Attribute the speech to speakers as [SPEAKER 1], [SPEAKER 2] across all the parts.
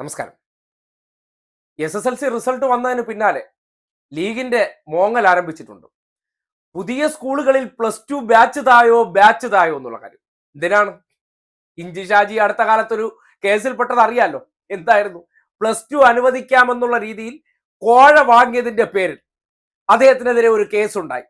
[SPEAKER 1] നമസ്കാരം. S S L C result വന്നതിന് പിന്നാലെ ലീഗിന്റെ മോങ്ങൽ ആരംഭിച്ചിട്ടുണ്ട്. പുതിയ സ്കൂളുകളിൽ പ്ലസ് ടു ബാച്ച് തായോ ബാച്ച് തായോ എന്നുള്ള കാര്യം. എന്തിനാണ്? ഇഞ്ചി ഷാജി അടുത്ത കാലത്തൊരു കേസിൽപ്പെട്ടത് അറിയാലോ? എന്തായിരുന്നു? പ്ലസ് ടു അനുവദിക്കാമെന്നുള്ള രീതിയിൽ കോഴ വാങ്ങിയതിന്റെ പേരിൽ അദ്ദേഹത്തിനെതിരെ ഒരു കേസ് ഉണ്ടായി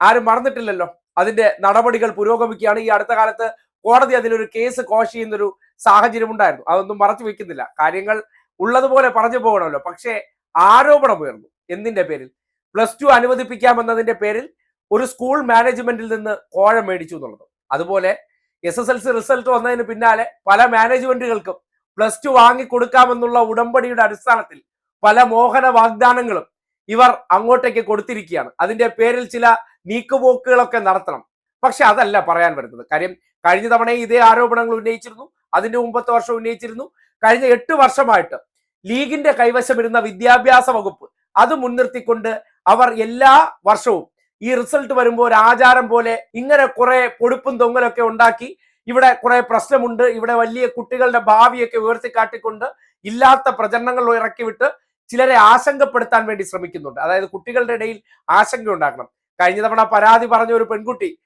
[SPEAKER 1] ആരും മറന്നിട്ടില്ലല്ലോ? അതിന്റെ നടപടികൾ പുരോഗമിക്കുകയാണ്. ഈ അടുത്ത കാലത്ത് കോടതി അതിലൊരു കേസ് കോഷ് ചെയ്യുന്നൊരു സാഹചര്യം ഉണ്ടായിരുന്നു അതൊന്നും മറച്ചു വെക്കുന്നില്ല. കാര്യങ്ങൾ ഉള്ളതുപോലെ പറഞ്ഞു പോകണമല്ലോ. പക്ഷേ ആരോപണം ഉയർന്നു. എന്തിന്റെ പേരിൽ? പ്ലസ് ടു അനുവദിപ്പിക്കാമെന്നതിന്റെ പേരിൽ ഒരു സ്കൂൾ മാനേജ്മെന്റിൽ നിന്ന് കോഴ മേടിച്ചു എന്നുള്ളത്. അതുപോലെ S S L C result വന്നതിന് പിന്നാലെ പല മാനേജ്മെന്റുകൾക്കും പ്ലസ് ടു വാങ്ങിക്കൊടുക്കാമെന്നുള്ള ഉടമ്പടിയുടെ അടിസ്ഥാനത്തിൽ പല മോഹന വാഗ്ദാനങ്ങളും ഇവർ അങ്ങോട്ടേക്ക് കൊടുത്തിരിക്കുകയാണ്. അതിന്റെ പേരിൽ ചില നീക്കുപോക്കുകളൊക്കെ നടത്തണം. പക്ഷെ അതല്ല പറയാൻ വരുന്നത്. കാര്യം കഴിഞ്ഞ തവണ ഇതേ ആരോപണങ്ങൾ ഉന്നയിച്ചിരുന്നു. അതിന്റെ മുമ്പത്തെ വർഷം ഉന്നയിച്ചിരുന്നു. കഴിഞ്ഞ എട്ട് വർഷമായിട്ട് ലീഗിന്റെ കൈവശമിരുന്ന വിദ്യാഭ്യാസ വകുപ്പ് അത് മുൻനിർത്തിക്കൊണ്ട് അവർ എല്ലാ വർഷവും ഈ റിസൾട്ട് വരുമ്പോൾ ഒരു ആചാരം പോലെ ഇങ്ങനെ കുറെ പൊടുപ്പും തൊങ്ങലൊക്കെ ഉണ്ടാക്കി. ഇവിടെ കുറെ പ്രശ്നമുണ്ട്. ഇവിടെ വലിയ കുട്ടികളുടെ ഭാവിയൊക്കെ ഉയർത്തിക്കാട്ടിക്കൊണ്ട് ഇല്ലാത്ത പ്രചരണങ്ങൾ ഇറക്കിവിട്ട് ചിലരെ ആശങ്കപ്പെടുത്താൻ വേണ്ടി ശ്രമിക്കുന്നുണ്ട്. അതായത് കുട്ടികളുടെ ഇടയിൽ ആശങ്ക ഉണ്ടാക്കണം. കഴിഞ്ഞ തവണ പരാതി പറഞ്ഞ ഒരു പെൺകുട്ടി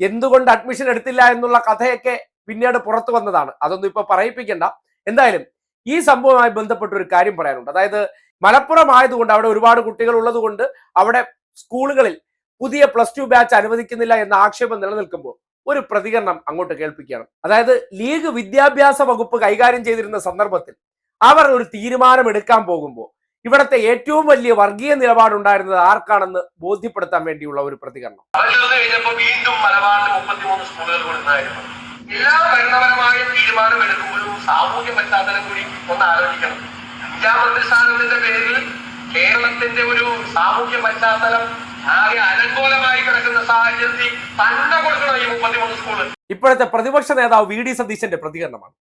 [SPEAKER 1] എന്തുകൊണ്ട് അഡ്മിഷൻ എടുത്തില്ല എന്നുള്ള കഥയൊക്കെ പിന്നീട് പുറത്തു വന്നതാണ്. അതൊന്നും ഇപ്പൊ പറയിപ്പിക്കണ്ട. എന്തായാലും ഈ സംഭവവുമായി ബന്ധപ്പെട്ട ഒരു കാര്യം പറയാനുണ്ട്. അതായത് മലപ്പുറം ആയതുകൊണ്ട് അവിടെ ഒരുപാട് കുട്ടികൾ ഉള്ളതുകൊണ്ട് അവിടെ സ്കൂളുകളിൽ പുതിയ പ്ലസ് ടു ബാച്ച് അനുവദിക്കുന്നില്ല എന്ന ആക്ഷേപം നിലനിൽക്കുമ്പോൾ ഒരു പ്രതികരണം അങ്ങോട്ട് കേൾപ്പിക്കുകയാണ്. അതായത് ലീഗ് വിദ്യാഭ്യാസ വകുപ്പ് കൈകാര്യം ചെയ്തിരുന്ന സന്ദർഭത്തിൽ അവർ ഒരു തീരുമാനം എടുക്കാൻ പോകുമ്പോൾ ഇവിടത്തെ ഏറ്റവും വലിയ വർഗീയ നിലപാടുണ്ടായിരുന്നത് ആർക്കാണെന്ന് ബോധ്യപ്പെടുത്താൻ വേണ്ടിയുള്ള ഒരു പ്രതികരണം.
[SPEAKER 2] അവരുടെ കഴിഞ്ഞപ്പോ വീണ്ടും മലബാറിൽ മുപ്പത്തിമൂന്ന് സ്കൂളുകൾ എല്ലാ ഭരണപരമായ തീരുമാനം എടുക്കുമ്പോഴും സാമൂഹ്യ പശ്ചാത്തലം കൂടി ഒന്ന് ആലോചിക്കണം. അഞ്ചാം മന്ത്രിസ്ഥാനത്തിന്റെ പേരിൽ കേരളത്തിന്റെ ഒരു സാമൂഹ്യ പശ്ചാത്തലം ആകെ അനുകൂലമായി കിടക്കുന്ന സാഹചര്യത്തിൽ തന്നെ കൊടുക്കണം ഈ മുപ്പത്തിമൂന്ന് സ്കൂൾ.
[SPEAKER 1] ഇപ്പോഴത്തെ പ്രതിപക്ഷ നേതാവ് വി ഡി സതീശന്റെ പ്രതികരണമാണ്.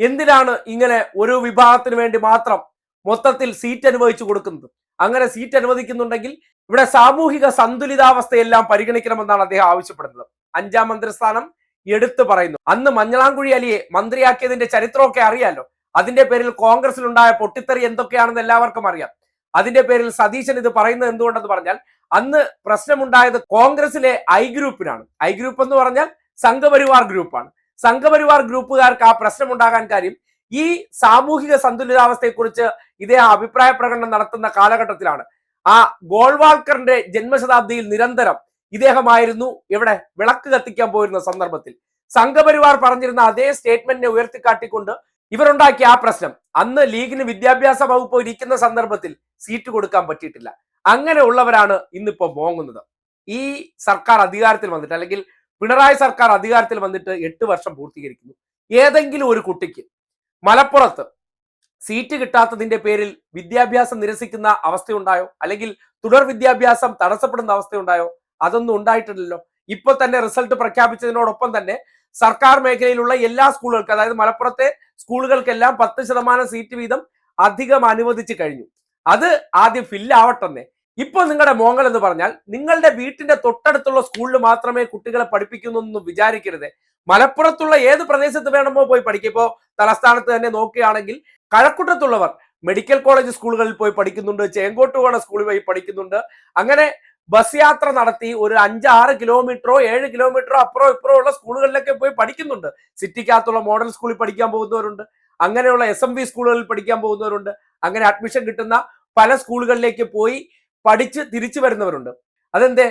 [SPEAKER 1] എന്തിനാണ് ഇങ്ങനെ ഒരു വിഭാഗത്തിന് വേണ്ടി മാത്രം മൊത്തത്തിൽ സീറ്റ് അനുവദിച്ചു കൊടുക്കുന്നത്? അങ്ങനെ സീറ്റ് അനുവദിക്കുന്നുണ്ടെങ്കിൽ ഇവിടെ സാമൂഹിക സന്തുലിതാവസ്ഥയെല്ലാം പരിഗണിക്കണമെന്നാണ് അദ്ദേഹം ആവശ്യപ്പെടുന്നത്. അഞ്ചാം മന്ത്രിസ്ഥാനം എടുത്തു പറയുന്നു. അന്ന് മഞ്ഞളാംകുഴി അലിയെ മന്ത്രിയാക്കിയതിന്റെ ചരിത്രമൊക്കെ അറിയാലോ? അതിന്റെ പേരിൽ കോൺഗ്രസിലുണ്ടായ പൊട്ടിത്തെറി എന്തൊക്കെയാണെന്ന് എല്ലാവർക്കും അറിയാം. അതിന്റെ പേരിൽ സതീശൻ ഇത് പറയുന്നത് എന്തുകൊണ്ടെന്ന് പറഞ്ഞാൽ അന്ന് പ്രശ്നമുണ്ടായത് കോൺഗ്രസിലെ ഐ ഗ്രൂപ്പിനാണ്. ഐ ഗ്രൂപ്പ് എന്ന് പറഞ്ഞാൽ സംഘപരിവാർ ഗ്രൂപ്പാണ്. സംഘപരിവാർ ഗ്രൂപ്പുകാർക്ക് ആ പ്രശ്നമുണ്ടാകാൻ കാര്യം ഈ സാമൂഹിക സന്തുലിതാവസ്ഥയെക്കുറിച്ച് ഇതേ അഭിപ്രായ പ്രകടനം നടത്തുന്ന കാലഘട്ടത്തിലാണ്. ആ ഗോൾവാൾക്കറിന്റെ ജന്മശതാബ്ദിയിൽ നിരന്തരം ഇദ്ദേഹമായിരുന്നു ഇവിടെ വിളക്ക് കത്തിക്കാൻ പോയിരുന്ന സന്ദർഭത്തിൽ. സംഘപരിവാർ പറഞ്ഞിരുന്ന അതേ സ്റ്റേറ്റ്മെന്റിനെ ഉയർത്തിക്കാട്ടിക്കൊണ്ട് ഇവരുണ്ടാക്കിയ ആ പ്രശ്നം. അന്ന് ലീഗിന് വിദ്യാഭ്യാസ വകുപ്പ് ഇരിക്കുന്ന സന്ദർഭത്തിൽ സീറ്റ് കൊടുക്കാൻ പറ്റിയിട്ടില്ല. അങ്ങനെ ഉള്ളവരാണ് ഇന്നിപ്പോ മോങ്ങുന്നത്. ഈ സർക്കാർ അധികാരത്തിൽ വന്നിട്ട് അല്ലെങ്കിൽ പിണറായി സർക്കാർ അധികാരത്തിൽ വന്നിട്ട് എട്ട് വർഷം പൂർത്തീകരിക്കുന്നു. ഏതെങ്കിലും ഒരു കുട്ടിക്ക് മലപ്പുറത്ത് സീറ്റ് കിട്ടാത്തതിന്റെ പേരിൽ വിദ്യാഭ്യാസം നിരസിക്കുന്ന അവസ്ഥയുണ്ടായോ? അല്ലെങ്കിൽ തുടർ വിദ്യാഭ്യാസം തടസ്സപ്പെടുന്ന അവസ്ഥയുണ്ടായോ? അതൊന്നും ഉണ്ടായിട്ടില്ലല്ലോ. ഇപ്പൊ തന്നെ റിസൾട്ട് പ്രഖ്യാപിച്ചതിനോടൊപ്പം തന്നെ സർക്കാർ മേഖലയിലുള്ള എല്ലാ സ്കൂളുകൾക്കും അതായത് മലപ്പുറത്തെ സ്കൂളുകൾക്കെല്ലാം പത്ത് ശതമാനം സീറ്റ് വീതം അധികം അനുവദിച്ചു കഴിഞ്ഞു. അത് ആദ്യം ഫില്ലാവട്ടെന്നേ ഇപ്പോൾ നിങ്ങളുടെ മോങ്ങൽ എന്ന് പറഞ്ഞാൽ നിങ്ങളുടെ വീട്ടിന്റെ തൊട്ടടുത്തുള്ള സ്കൂളിൽ മാത്രമേ കുട്ടികളെ പഠിപ്പിക്കുന്നു വിചാരിക്കരുത്. മലപ്പുറത്തുള്ള ഏത് പ്രദേശത്ത് വേണമോ പോയി പഠിക്കുക ഇപ്പോൾ തലസ്ഥാനത്ത് തന്നെ നോക്കുകയാണെങ്കിൽ കഴക്കൂട്ടത്തുള്ളവർ മെഡിക്കൽ കോളേജ് സ്കൂളുകളിൽ പോയി പഠിക്കുന്നുണ്ട് ചേങ്കോട്ടുകോണ സ്കൂളിൽ പോയി പഠിക്കുന്നുണ്ട്. അങ്ങനെ ബസ് യാത്ര നടത്തി ഒരു അഞ്ചാറ് കിലോമീറ്ററോ ഏഴ് കിലോമീറ്ററോ അപ്പുറോ ഇപ്പുറോ ഉള്ള സ്കൂളുകളിലൊക്കെ പോയി പഠിക്കുന്നുണ്ട്. സിറ്റിക്കകത്തുള്ള മോഡൽ സ്കൂളിൽ പഠിക്കാൻ പോകുന്നവരുണ്ട്. അങ്ങനെയുള്ള എസ് എം വി സ്കൂളുകളിൽ പഠിക്കാൻ പോകുന്നവരുണ്ട്. അങ്ങനെ അഡ്മിഷൻ കിട്ടുന്ന പല സ്കൂളുകളിലേക്ക് പോയി പഠിച്ച് തിരിച്ചു വരുന്നവരുണ്ട്. അതെന്തേ?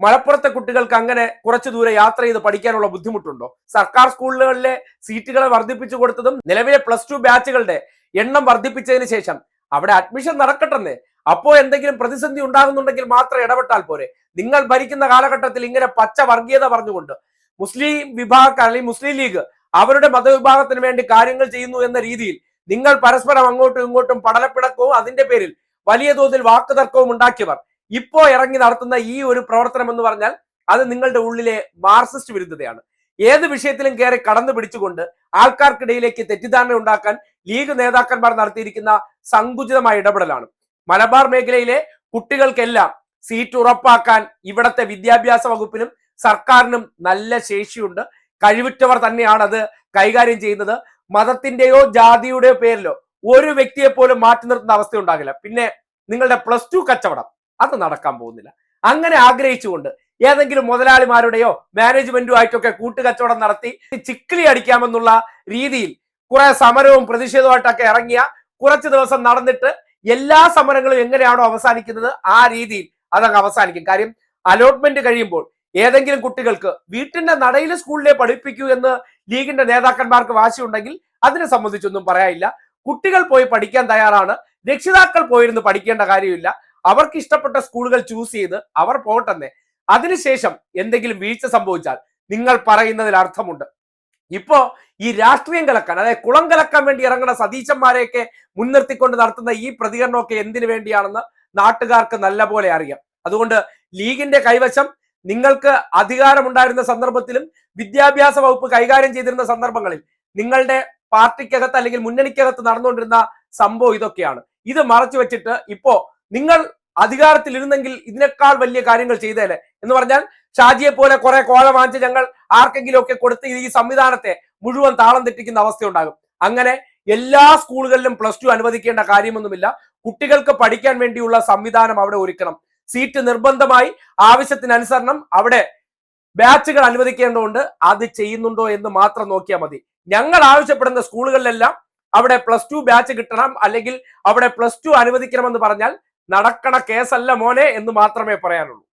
[SPEAKER 1] മലപ്പുറത്തെ കുട്ടികൾക്ക് അങ്ങനെ കുറച്ചു ദൂരെ യാത്ര ചെയ്ത് പഠിക്കാനുള്ള ബുദ്ധിമുട്ടുണ്ടോ? സർക്കാർ സ്കൂളുകളിലെ സീറ്റുകളെ വർദ്ധിപ്പിച്ചു കൊടുത്തതും നിലവിലെ പ്ലസ് ടു ബാച്ചുകളുടെ എണ്ണം വർദ്ധിപ്പിച്ചതിന് ശേഷം അവിടെ അഡ്മിഷൻ നടക്കട്ടെന്നേ? അപ്പോ എന്തെങ്കിലും പ്രതിസന്ധി ഉണ്ടാകുന്നുണ്ടെങ്കിൽ മാത്രം ഇടപെട്ടാൽ പോരെ. നിങ്ങൾ ഭരിക്കുന്ന കാലഘട്ടത്തിൽ ഇങ്ങനെ പച്ച വർഗീയത പറഞ്ഞുകൊണ്ട് മുസ്ലിം വിഭാഗക്കാർ അല്ലെങ്കിൽ മുസ്ലിം ലീഗ് അവരുടെ മതവിഭാഗത്തിന് വേണ്ടി കാര്യങ്ങൾ ചെയ്യുന്നു എന്ന രീതിയിൽ നിങ്ങൾ പരസ്പരം അങ്ങോട്ടും ഇങ്ങോട്ടും പടലപ്പിടക്കവും അതിന്റെ പേരിൽ വലിയ തോതിൽ വാക്കുതർക്കവും ഉണ്ടാക്കിയവർ ഇപ്പോ ഇറങ്ങി നടത്തുന്ന ഈ ഒരു പ്രവർത്തനം എന്ന് പറഞ്ഞാൽ അത് നിങ്ങളുടെ ഉള്ളിലെ മാർസിസ്റ്റ് വിരുദ്ധതയാണ്. ഏത് വിഷയത്തിലും കയറി കടന്നു പിടിച്ചുകൊണ്ട് ആൾക്കാർക്കിടയിലേക്ക് തെറ്റിദ്ധാരണ ഉണ്ടാക്കാൻ ലീഗ് നേതാക്കന്മാർ നടത്തിയിരിക്കുന്ന സങ്കുചിതമായ ഇടപെടലാണ്. മലബാർ മേഖലയിലെ കുട്ടികൾക്കെല്ലാം സീറ്റ് ഉറപ്പാക്കാൻ ഇവിടത്തെ വിദ്യാഭ്യാസ വകുപ്പിനും സർക്കാരിനും നല്ല ശേഷിയുണ്ട്. കഴിവുറ്റവർ തന്നെയാണ് അത് കൈകാര്യം ചെയ്യുന്നത്. മതത്തിന്റെയോ ജാതിയുടെയോ പേരിലോ ഒരു വ്യക്തിയെ പോലും മാറ്റി നിർത്തുന്ന അവസ്ഥ ഉണ്ടാകില്ല. പിന്നെ നിങ്ങളുടെ പ്ലസ് ടു കച്ചവടം അത് നടക്കാൻ പോകുന്നില്ല. അങ്ങനെ ആഗ്രഹിച്ചുകൊണ്ട് ഏതെങ്കിലും മുതലാളിമാരുടെയോ മാനേജ്മെന്റുമായിട്ടൊക്കെ കൂട്ടുകച്ചവടം നടത്തി ചിക്കിളി അടിക്കാമെന്നുള്ള രീതിയിൽ കുറെ സമരവും പ്രതിഷേധവുമായിട്ടൊക്കെ ഇറങ്ങിയ കുറച്ച് ദിവസം നടന്നിട്ട് എല്ലാ സമരങ്ങളും എങ്ങനെയാണോ അവസാനിക്കുന്നത് ആ രീതിയിൽ അതങ്ങ് അവസാനിക്കും. കാര്യം അലോട്ട്മെന്റ് കഴിയുമ്പോൾ ഏതെങ്കിലും കുട്ടികൾക്ക് വീട്ടിന്റെ നടയിൽ സ്കൂളിലെ പഠിപ്പിക്കൂ എന്ന് ലീഗിന്റെ നേതാക്കന്മാർക്ക് വാശിയുണ്ടെങ്കിൽ അതിനെ സംബന്ധിച്ചൊന്നും പറയാനില്ല. കുട്ടികൾ പോയി പഠിക്കാൻ തയ്യാറാണ്. രക്ഷിതാക്കൾ പോയിരുന്ന് പഠിക്കേണ്ട കാര്യമില്ല. അവർക്ക് ഇഷ്ടപ്പെട്ട സ്കൂളുകൾ ചൂസ് ചെയ്ത് അവർ പോകട്ടെന്നേ. അതിനുശേഷം എന്തെങ്കിലും വീഴ്ച സംഭവിച്ചാൽ നിങ്ങൾ പറയുന്നതിൽ അർത്ഥമുണ്ട്. ഇപ്പോ ഈ രാഷ്ട്രീയം കലക്കാൻ അതായത് കുളം കലക്കാൻ വേണ്ടി ഇറങ്ങുന്ന സതീശന്മാരെയൊക്കെ മുൻനിർത്തിക്കൊണ്ട് നടത്തുന്ന ഈ പ്രതികരണമൊക്കെ എന്തിനു വേണ്ടിയാണെന്ന് നാട്ടുകാർക്ക് നല്ല പോലെ അറിയാം. അതുകൊണ്ട് ലീഗിന്റെ കൈവശം നിങ്ങൾക്ക് അധികാരമുണ്ടായിരുന്ന സന്ദർഭത്തിലും വിദ്യാഭ്യാസ വകുപ്പ് കൈകാര്യം ചെയ്തിരുന്ന സന്ദർഭങ്ങളിൽ നിങ്ങളുടെ പാർട്ടിക്കകത്ത് അല്ലെങ്കിൽ മുന്നണിക്കകത്ത് നടന്നുകൊണ്ടിരുന്ന സംഭവം ഇതൊക്കെയാണ്. ഇത് മറച്ചു വെച്ചിട്ട് ഇപ്പോ നിങ്ങൾ അധികാരത്തിലിരുന്നെങ്കിൽ ഇതിനേക്കാൾ വലിയ കാര്യങ്ങൾ ചെയ്തേലെ എന്ന് പറഞ്ഞാൽ ഷാജിയെ പോലെ കുറെ കോഴ വാങ്ങിച്ച് ഞങ്ങൾ ആർക്കെങ്കിലും ഒക്കെ കൊടുത്ത് ഈ സംവിധാനത്തെ മുഴുവൻ താളം തെറ്റിക്കുന്ന അവസ്ഥയുണ്ടാകും. അങ്ങനെ എല്ലാ സ്കൂളുകളിലും പ്ലസ് ടു അനുവദിക്കേണ്ട കാര്യമൊന്നുമില്ല. കുട്ടികൾക്ക് പഠിക്കാൻ വേണ്ടിയുള്ള സംവിധാനം അവിടെ ഒരുക്കണം. സീറ്റ് നിർബന്ധമായി ആവശ്യത്തിനനുസരണം അവിടെ ബാച്ചുകൾ അനുവദിക്കേണ്ടതുണ്ട്. അത് ചെയ്യുന്നുണ്ടോ എന്ന് മാത്രം നോക്കിയാൽ മതി. ഞങ്ങൾ ആവശ്യപ്പെടുന്ന സ്കൂളുകളിലെല്ലാം അവിടെ പ്ലസ് ടു ബാച്ച് കിട്ടണം. അല്ലെങ്കിൽ അവിടെ പ്ലസ് ടു അനുവദിക്കണമെന്ന് പറഞ്ഞാൽ നടക്കണ കേസല്ല മോനെ എന്ന് മാത്രമേ പറയാനുള്ളൂ.